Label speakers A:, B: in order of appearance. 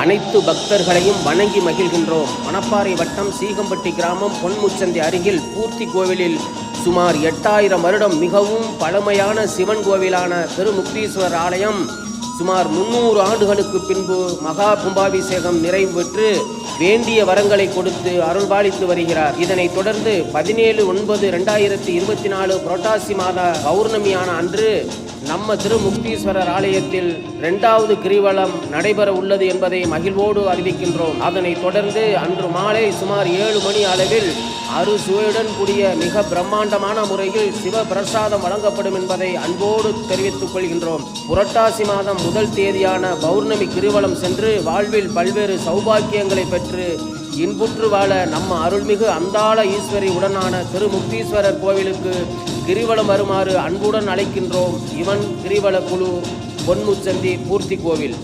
A: அனைத்து பக்தர்களையும் வணங்கி மகிழ்கின்றோம். மணப்பாறை வட்டம் சீகம்பட்டி கிராமம் பொன்முச்சந்தி அருகில் பூர்த்தி கோவிலில் சுமார் எட்டாயிரம் வருடம் மிகவும் பழமையான சிவன் கோவிலான திருமுக்தீஸ்வரர் ஆலயம் சுமார் முன்னூறு ஆண்டுகளுக்கு பின்பு மகா கும்பாபிஷேகம் நிறைவு பெற்று வேண்டிய வரங்களை கொடுத்து அருள்பாலித்து வருகிறார். இதனைத் தொடர்ந்து பதினேழு ஒன்பது ரெண்டாயிரத்தி இருபத்தி நாலு புரட்டாசி மாத பௌர்ணமியான அன்று நம்ம திருமுக்தீஸ்வரர் ஆலயத்தில் இரண்டாவது கிரிவலம் நடைபெற உள்ளது என்பதை மகிழ்வோடு அறிவிக்கின்றோம். அதனைத் தொடர்ந்து அன்று மாலை சுமார் ஏழு மணி அளவில் அறுசுவையுடன் கூடிய மிக பிரம்மாண்டமான முறையில் சிவ பிரசாதம் வழங்கப்படும் என்பதை அன்போடு தெரிவித்துக் கொள்கின்றோம். புரட்டாசி மாதம் முதல் தேதியான பௌர்ணமி கிரிவலம் சென்று வாழ்வில் பல்வேறு சௌபாக்கியங்களை பெற்று இன்புற்று வாழ நம்ம அருள்மிகு அந்தாள ஈஸ்வரி உடனான திருமுக்தீஸ்வரர் கோவிலுக்கு கிரிவலம் வருமாறு அன்புடன் அழைக்கின்றோம். இவன் கிரிவல குழு பொன்முச்சந்தி பூர்த்தி கோவில்.